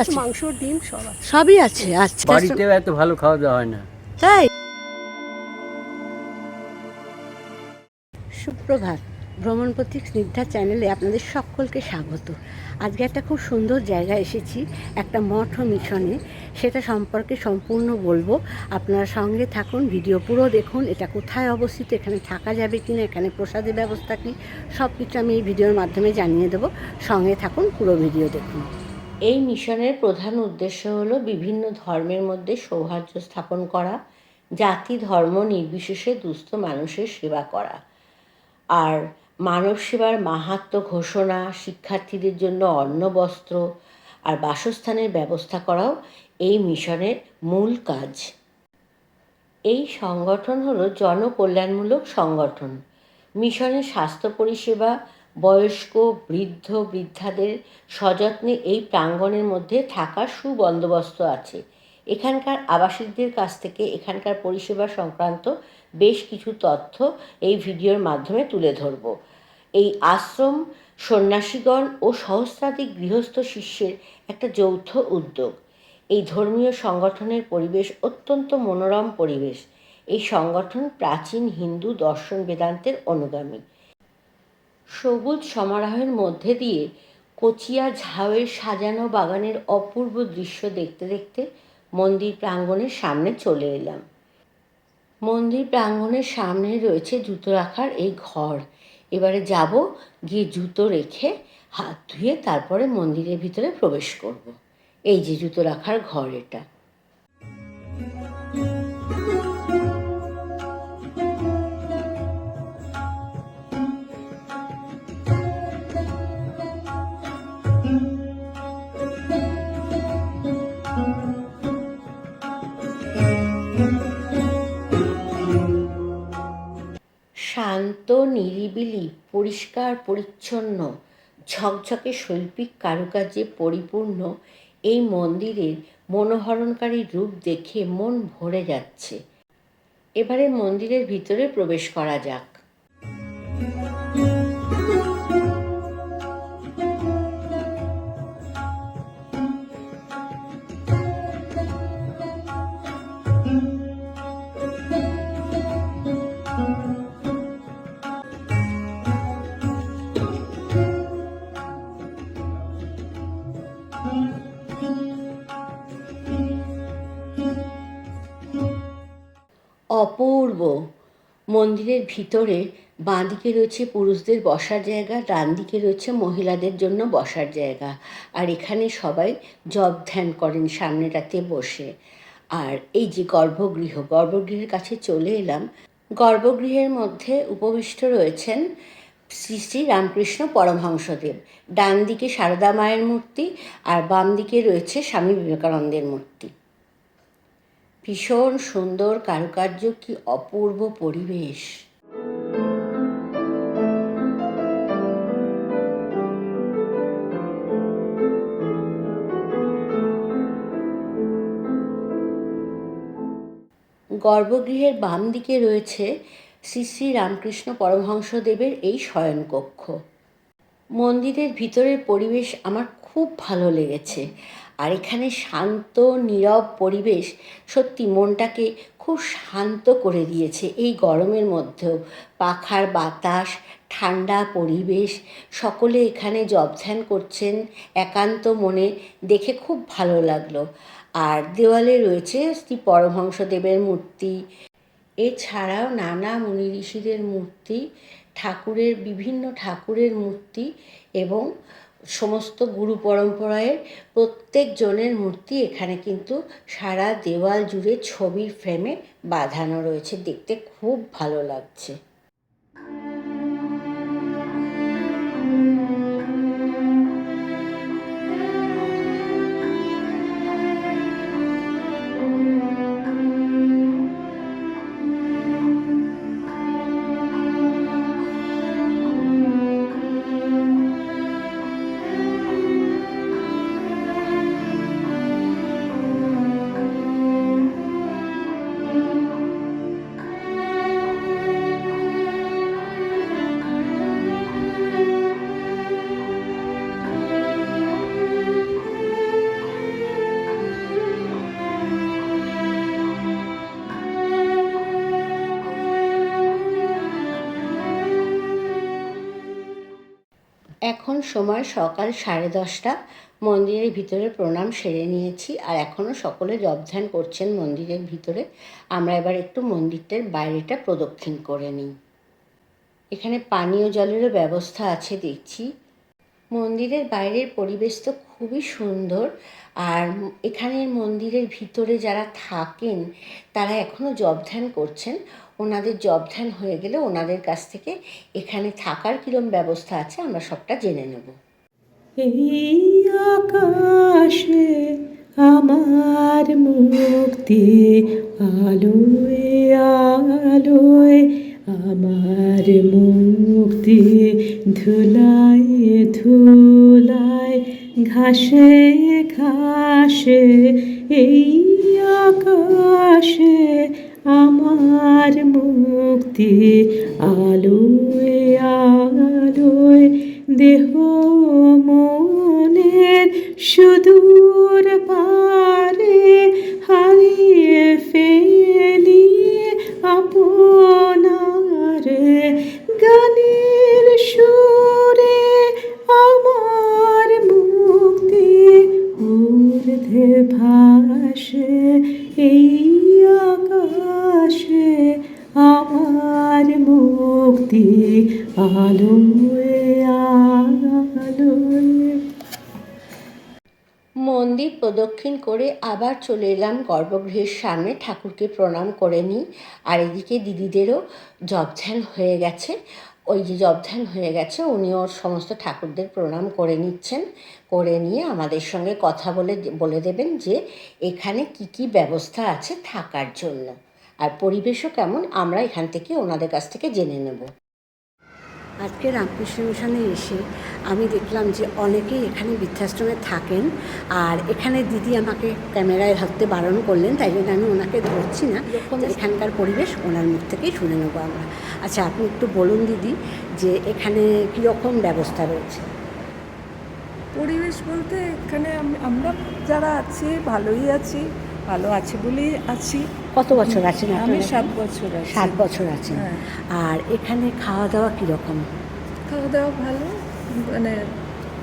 আছে। মাংস ডিম সব আছে। সবই আছে আচ্ছা। বাড়িতেও এত ভালো খাওয়া দাওয়া হয় না। তাই? সুপ্রভাত ভ্রমণ প্রতীক স্নিগ্ধা চ্যানেলে আপনাদের সকলকে স্বাগত। আজকে একটা খুব সুন্দর জায়গায় এসেছি একটা মঠ মিশনে। সেটা সম্পর্কে সম্পূর্ণ বলব। আপনারা সঙ্গে থাকুন ভিডিও পুরো দেখুন এটা কোথায় অবস্থিত এখানে থাকা যাবে কি না এখানে প্রসাদের ব্যবস্থা কি সব কিছু আমি এই ভিডিওর মাধ্যমে জানিয়ে দেবো। সঙ্গে থাকুন পুরো ভিডিও দেখুন। এই মিশনের প্রধান উদ্দেশ্য হল বিভিন্ন ধর্মের মধ্যে সৌহার্দ্য স্থাপন করা, জাতি ধর্ম নির্বিশেষে দুস্থ মানুষের সেবা করা। আর মানব সেবার মাহাত্ম ঘোষণা, শিক্ষার্থীদের জন্য অন্ন, বস্ত্র আর বাসস্থানের ব্যবস্থা করাও এই মিশনের মূল কাজ। এই সংগঠন হলো জনকল্যাণমূলক সংগঠন। মিশনের স্বাস্থ্য পরিষেবা বয়স্ক, বৃদ্ধ, বৃদ্ধাদের সযত্নে এই প্রাঙ্গণের মধ্যে থাকার সুবন্দোবস্ত আছে। এখানকার আবাসিকদের কাছ থেকে এখানকার পরিষেবা সংক্রান্ত বেশ কিছু তথ্য এই ভিডিওর মাধ্যমে তুলে ধরব। এই আশ্রম, সন্ন্যাসীগণ ও সহস্রাধিক গৃহস্থ শিষ্যের একটা যৌথ উদ্যোগ। এই ধর্মীয় সংগঠনের পরিবেশ অত্যন্ত মনোরম পরিবেশ। এই সংগঠন প্রাচীন হিন্দু দর্শন বেদান্তের অনুগামী। সবুজ সমারোহের মধ্যে দিয়ে কচিয়া ঝাউয়ের সাজানো বাগানের অপূর্ব দৃশ্য দেখতে দেখতে মন্দির প্রাঙ্গণের সামনে চলে এলাম। মন্দির প্রাঙ্গণের সামনে রয়েছে জুতো রাখার এই ঘর। এবারে যাব, গিয়ে জুতো রেখে হাত ধুয়ে তারপরে মন্দিরের ভিতরে প্রবেশ করব। এই যে জুতো রাখার ঘর এটা। শান্ত, নিরিবিলি, পরিষ্কার, পরিচ্ছন্ন, ঝকঝকে শৈল্পিক কারুকার্যে পরিপূর্ণ এই মন্দিরের মনোহরণকারী রূপ দেখে মন ভরে যাচ্ছে। এবারে মন্দিরের ভিতরে প্রবেশ করা যাক। অপূর্ব। মন্দিরের ভিতরে বাঁদিকে রয়েছে পুরুষদের বসার জায়গা ডান দিকে রয়েছে মহিলাদের জন্য বসার জায়গা। আর এখানে সবাই জব ধ্যান করেন সামনেটাতে বসে। আর এই যে গর্ভগৃহ, গর্ভগৃহের কাছে চলে এলাম। গর্ভগৃহের মধ্যে উপবিষ্ট রয়েছেন শ্রী শ্রী রামকৃষ্ণ পরমহংসদেব। ডান দিকে সারদা মায়ের মূর্তি আর বাম দিকে রয়েছে স্বামী বিবেকানন্দের মূর্তি। ভীষণ সুন্দর কারুকার্য, কি অপূর্ব পরিবেশ। গর্ভগৃহের বাম দিকে রয়েছে শ্রী শ্রী রামকৃষ্ণ পরমহংসদেবের এই শয়নকক্ষ। মন্দিরের ভিতরের পরিবেশ আমার খুব ভালো লেগেছে। আর এখানে শান্ত, নীরব পরিবেশ সত্যি মনটাকে খুব শান্ত করে দিয়েছে। এই গরমের মধ্যেও পাখার বাতাস, ঠান্ডা পরিবেশ, সকলে এখানে জবধ্যান করছেন, একান্ত মনে দেখে খুব ভালো লাগল। আর দেওয়ালে রয়েছে শ্রী পরমহংসদেবের মূর্তি। এছাড়াও নানা মুনি ঋষিদের মূর্তি, ঠাকুরের বিভিন্ন ঠাকুরের মূর্তি এবং সমস্ত গুরু পরম্পরায় প্রত্যেক জনের মূর্তি এখানে কিন্তু সারা দেওয়াল জুড়ে ছবির ফ্রেমে বাঁধানো রয়েছে। দেখতে খুব ভালো লাগছে। এখন সময় সকাল সাড়ে দশটা। মন্দিরের ভিতরে প্রণাম সেরে নিয়েছি আর এখনও সকলে জবধ্যান করছেন মন্দিরের ভিতরে। আমরা এবার একটু মন্দিরটার বাইরেটা প্রদক্ষিণ করে নিই। এখানে পানীয় জলেরও ব্যবস্থা আছে দেখছি। মন্দিরের বাইরের পরিবেশ তো খুবই সুন্দর। আর এখানের মন্দিরের ভিতরে যারা থাকেন, তারা এখনও জব ধ্যান করছেন। ওনাদের জব ধ্যান হয়ে গেলে ওনাদের কাছ থেকে এখানে থাকার কীরকম ব্যবস্থা আছে আমরা সবটা জেনে নেব। আকাশে আমার মুক্তি আলোয় আলোয় আমার মুক্তি ধুলায় ধুলায় ঘাসে ঘাসে, এই আকাশে আমার মুক্তি আলোয় আলোয়, দেহ মনের সুদূর পারে হারিয়ে ফেলি আপনারে প্রদক্ষিণ করে আবার চলে এলাম গর্ভগৃহের সামনে। ঠাকুরকে প্রণাম করে নিই। আর এদিকে দিদিদেরও জব ধ্যান হয়ে গেছে। ওই যে জব ধ্যান হয়ে গেছে উনি ওর সমস্ত ঠাকুরদের প্রণাম করে নিচ্ছেন। করে নিয়ে আমাদের সঙ্গে কথা বলে বলে দেবেন যে এখানে কি কি ব্যবস্থা আছে থাকার জন্য। আর পরিবেশও কেমন, আমরা এখান থেকে ওনাদের কাছ থেকে জেনে নেব। আজকে রামকৃষ্ণ মিশনে এসে আমি দেখলাম যে অনেকেই এখানে বৃদ্ধাশ্রমে থাকেন আর এখানে দিদি আমাকে ক্যামেরায় ধরতে বারণ করলেন তাই জন্য আমি ওনাকে ধরছি না। এখানকার পরিবেশ ওনার মুখ থেকেই শুনে নেব আমরা। আচ্ছা আপনি একটু বলুন দিদি যে এখানে কীরকম ব্যবস্থা রয়েছে? পরিবেশ বলতে এখানে আমরা যারা আছি ভালোই আছি। ভালো আছি বলেই আছি। কত বছর আছেন আমি সাত বছর আছি। সাত বছর আছেন। হ্যাঁ। আর এখানে খাওয়া দাওয়া কীরকম? খাওয়া দাওয়া ভালো। মানে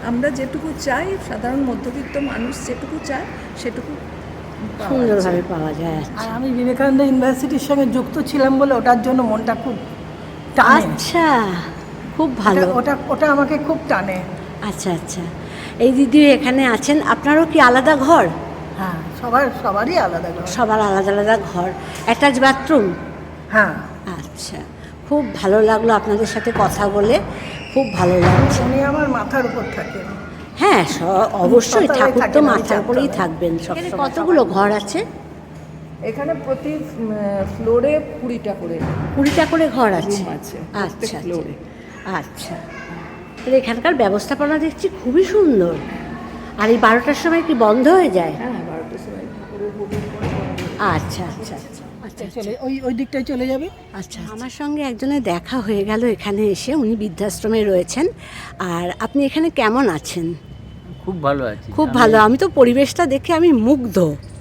আমরা যেটুকু চাই সাধারণ মধ্যবিত্ত মানুষ যেটুকু চায় সেটুকু সুন্দরভাবে পাওয়া যায়। আর আমি বিবেকানন্দ ইউনিভার্সিটির সঙ্গে যুক্ত ছিলাম বলে ওটার জন্য মনটা খুব আচ্ছা খুব ভালো। ওটা- ওটা আমাকে খুব টানে। আচ্ছা আচ্ছা। এই দিদি এখানে আছেন। আপনারও কি আলাদা ঘর? সবার সবারই আলাদা ঘর। সবার আলাদা আলাদা ঘর। অ্যাটাচ বাথরুম হ্যাঁ। আচ্ছা। খুব ভালো লাগল আপনাদের সাথে কথা বলে। খুব ভালো লাগছে। উনি আমার মাথার উপর থাকেন। হ্যাঁ অবশ্যই ঠাকুর তো মাথার উপরেই থাকবেন সব কতগুলো ঘর আছে? এখানে প্রতি ফ্লোরে কুড়িটা করে কুড়িটা করে ঘর আছে? আচ্ছা আচ্ছা। ফ্লোরে আচ্ছা। তাহলে এখানকার ব্যবস্থাপনা দেখছি খুবই সুন্দর। আর এই বারোটার সময় কি বন্ধ হয়ে যায়? হ্যাঁ আচ্ছা আচ্ছা আচ্ছা আচ্ছা। চলে ওই ওই দিকটায় চলে যাবে? আচ্ছা আমার সঙ্গে একজনের দেখা হয়ে গেল এখানে এসে উনি বৃদ্ধাশ্রমে রয়েছেন। আর আপনি এখানে কেমন আছেন? খুব ভালো আছি। খুব ভালো। আমি তো পরিবেশটা দেখে আমি মুগ্ধ।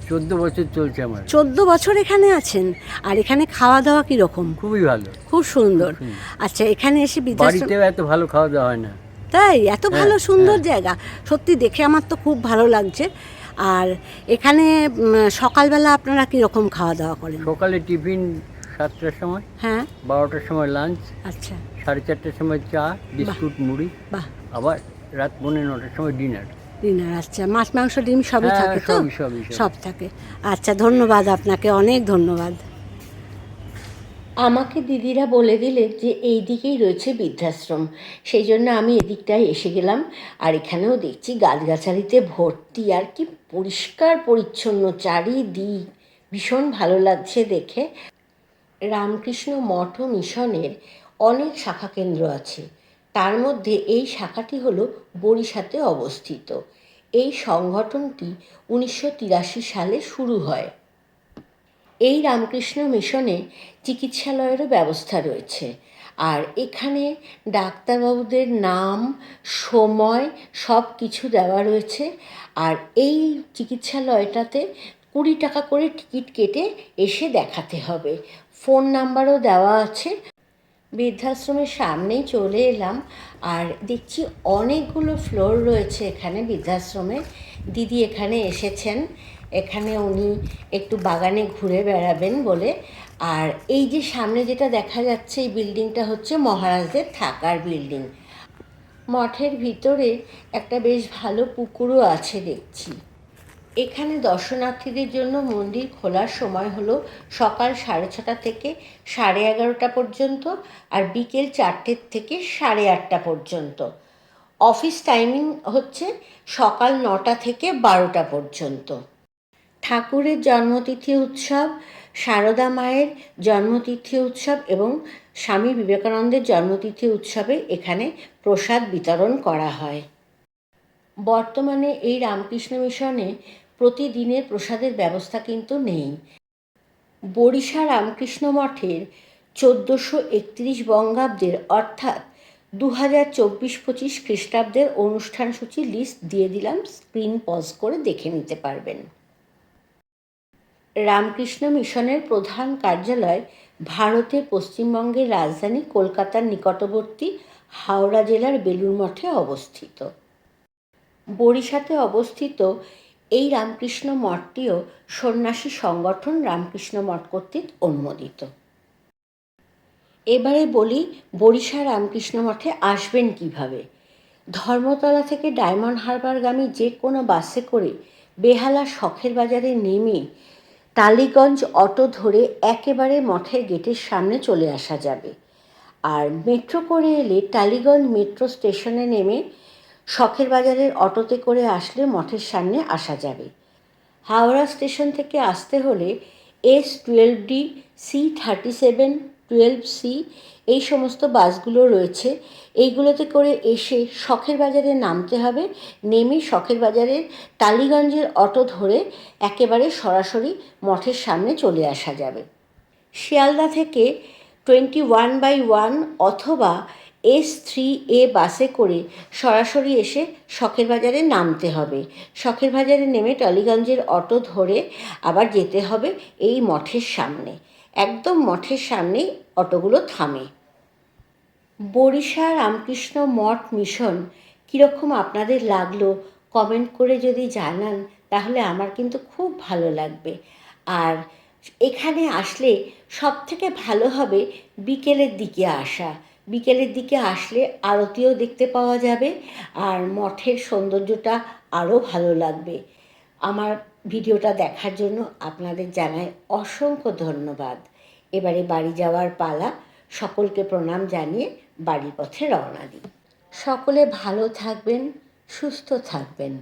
চোদ্দ বছর চলছে আমার। চোদ্দ বছর এখানে আছেন? আর এখানে খাওয়া দাওয়া কীরকম? খুবই ভালো। খুব সুন্দর। আচ্ছা এখানে এসে বৃদ্ধাশ্রম বাড়িতেও এত ভালো খাওয়া দাওয়া হয় না। তাই? এত ভালো হ্যাঁ, সুন্দর হ্যাঁ। জায়গা। সত্যি দেখে আমার তো খুব ভালো লাগছে। আর এখানে সকালবেলা আপনারা কীরকম খাওয়া দাওয়া করেন? সকালে টিফিন সাতটার সময় হ্যাঁ। বারোটার সময় লাঞ্চ আচ্ছা। সাড়ে চারটার সময় চা বিস্কুট মুড়ি বাহ। আবার রাত পৌনে নটার সময় ডিনার। ডিনার আচ্ছা। মাছ মাংস ডিম সবই হ্যাঁ, থাকে তো। সব থাকে। আচ্ছা ধন্যবাদ আপনাকে অনেক ধন্যবাদ। আমাকে দিদিরা বলে দিলেন যে এই দিকেই রয়েছে বৃদ্ধাশ্রম। সেই জন্য আমি এদিকটায় এসে গেলাম আর এখানেও দেখছি গাছগাছালিতে ভর্তি আর কি পরিষ্কার পরিচ্ছন্ন চারিদিক। ভীষণ ভালো লাগছে দেখে। রামকৃষ্ণ মঠ মিশনের অনেক শাখা কেন্দ্র আছে। তার মধ্যে এই শাখাটি হলো বরিশাতে অবস্থিত। এই সংগঠনটি উনিশশো তিরাশি সালে শুরু হয়। এই রামকৃষ্ণ মিশনে চিকিৎসালয়েরও ব্যবস্থা রয়েছে। আর এখানে ডাক্তারবাবুদের নাম, সময় সব কিছু দেওয়া রয়েছে। আর এই চিকিৎসালয়টাতে কুড়ি টাকা করে টিকিট কেটে এসে দেখাতে হবে। ফোন নাম্বারও দেওয়া আছে। বৃদ্ধাশ্রমের সামনেই চলে এলাম। আর দেখছি অনেকগুলো ফ্লোর রয়েছে এখানে বৃদ্ধাশ্রমে। দিদি এখানে এসেছেন। এখানে উনি একটু বাগানে ঘুরে বেড়াবেন বলে। আর এই যে সামনে যেটা দেখা যাচ্ছে, এই বিল্ডিংটা হচ্ছে মহারাজদের থাকার বিল্ডিং। মঠের ভিতরে একটা বেশ ভালো পুকুরও আছে দেখছি। এখানে দর্শনার্থীদের জন্য মন্দির খোলার সময় হলো সকাল সাড়ে ছটা থেকে সাড়ে এগারোটা পর্যন্ত আর বিকেল চারটের থেকে সাড়ে আটটা পর্যন্ত। অফিস টাইমিং হচ্ছে সকাল নটা থেকে বারোটা পর্যন্ত। ঠাকুরের জন্মতিথি উৎসব, সারদা মায়ের জন্মতিথি উৎসব এবং স্বামী বিবেকানন্দের জন্মতিথি উৎসবে এখানে প্রসাদ বিতরণ করা হয়। বর্তমানে এই রামকৃষ্ণ মিশনে প্রতিদিনের প্রসাদের ব্যবস্থা কিন্তু নেই। বরিশা রামকৃষ্ণ মঠের চোদ্দোশো একত্রিশ বঙ্গাব্দের অর্থাৎ দু হাজার চব্বিশ পঁচিশ খ্রিস্টাব্দের অনুষ্ঠান সূচি লিস্ট দিয়ে দিলাম স্ক্রিন পজ করে দেখে নিতে পারবেন। রামকৃষ্ণ মিশনের প্রধান কার্যালয় ভারতে পশ্চিমবঙ্গের রাজধানী কলকাতার নিকটবর্তী হাওড়া জেলার বেলুর মঠে অবস্থিত। বরিশাতে অবস্থিত এই রামকৃষ্ণ মঠটিও সন্ন্যাসী সংগঠন রামকৃষ্ণ মঠ কর্তৃক অনুমোদিত। এবারে বলি বরিশা রামকৃষ্ণ মঠে আসবেন কীভাবে? ধর্মতলা থেকে ডায়মন্ড হারবারগামী যে কোনো বাসে করে বেহালা শখের বাজারে নেমে টালিগঞ্জ অটো ধরে একেবারে মঠের গেটের সামনে চলে আসা যাবে। আর মেট্রো করে এলে টালিগঞ্জ মেট্রো স্টেশনে নেমে শখের বাজারের অটোতে করে আসলে মঠের সামনে আসা যাবে। হাওড়া স্টেশন থেকে আসতে হলে S twelve D C thirty seven twelve C এই সমস্ত বাসগুলো রয়েছে। এইগুলোতে করে এসে শখের বাজারে নামতে হবে। নেমে শখের বাজারের টালিগঞ্জের অটো ধরে একেবারে সরাসরি মঠের সামনে চলে আসা যাবে। শিয়ালদা থেকে টোয়েন্টি ওয়ান বাই ওয়ান অথবা এস থ্রি এ বাসে করে সরাসরি এসে শখের বাজারে নামতে হবে। শখের বাজারে নেমে টালিগঞ্জের অটো ধরে আবার যেতে হবে এই মঠের সামনে। একদম মঠের সামনেই অটোগুলো থামে। বরিশা রামকৃষ্ণ মঠ মিশন কীরকম আপনাদের লাগল? কমেন্ট করে যদি জানান, তাহলে আমার কিন্তু খুব ভালো লাগবে। আর এখানে আসলে সব থেকে ভালো হবে বিকেলের দিকে আসা। বিকেলের দিকে আসলে আরতিও দেখতে পাওয়া যাবে, আর মঠের সৌন্দর্যটা আরও ভালো লাগবে। আমার ভিডিওটা দেখার জন্য আপনাদের জানাই অসংখ্য ধন্যবাদ। এবারে বাড়ি যাওয়ার পালা, সকলকে প্রণাম জানিয়ে বাড়ির পথে রওনা দিই। সকলে ভালো থাকবেন, সুস্থ থাকবেন।